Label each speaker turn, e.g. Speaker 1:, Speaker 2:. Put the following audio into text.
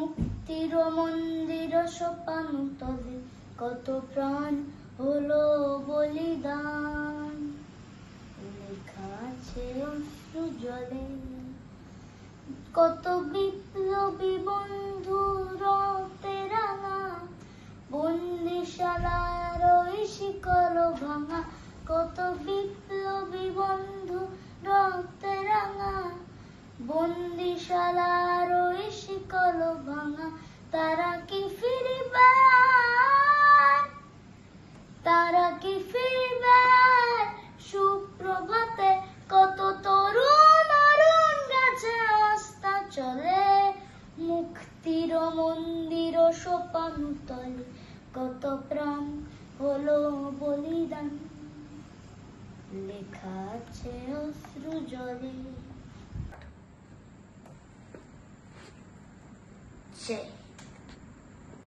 Speaker 1: মুক্তির মন্দির সোপানো তলে কত প্রাণ হলো বলিদান। জলে। কত বিপ্লবী বন্ধু রাঙা। বন্দিশালার শিকল ভাঙা। কত বিপ্লবী বন্ধু রক্তে রাঙা। বন্দিশালার ওই তারা কি ফিরিবে আর? তারা কি ফিরবে আর? সুপ্রভাতে কত তরুণ অরুণ গাছে রাস্তা চলে মুক্তির মন্দির সোপান তলে কত প্রাণ হলো বলিদান লেখা আছে অশ্রু জলে জয়